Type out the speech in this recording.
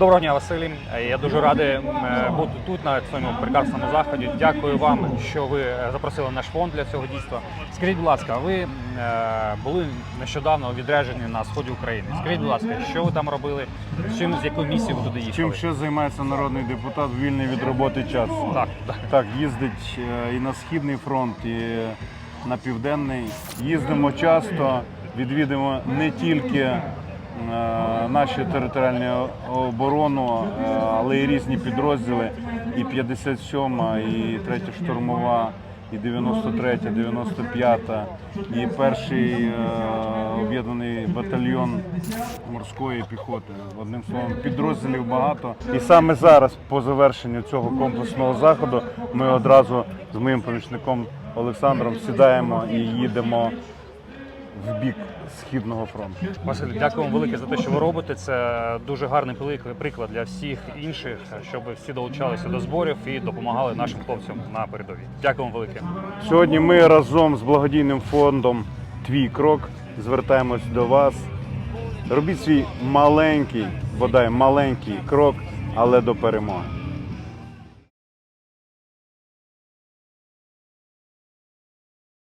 Доброго дня, Василій. Е, Я дуже радий бути тут на цьому прекрасному заході. Дякую вам, що ви запросили наш фонд для цього дійства. Скажіть, будь ласка, ви е, були нещодавно відряджені на сході України. Скажіть, будь ласка, що ви там робили? З чим з якою місією ви туди їхали? Чим ще займається народний депутат вільний від роботи час? Так, так. Так, їздить е, і на східний фронт, і на південний. Їздимо часто, відвідуємо не тільки наші територіальні оборону, е, але й різні підрозділи. І 57-ма, і 3 штурмова, і 93, 95, і перший е, об'єднаний батальйон морської піхоти. Одним словом, підрозділів багато. І саме зараз, по завершенню цього комплексного заходу, ми одразу з моїм помічником Олександром сідаємо і їдемо в бік східного фронту. Василь, дякую вам велике за те, що ви робите. Це дуже гарний приклад для всіх інших, щоб всі долучалися до зборів і допомагали нашим хлопцям на передовій. Дякую вам велике. Сьогодні ми разом з благодійним фондом Твій крок звертаємось до вас. Робіть свій маленький, бодай маленький крок, але до перемоги.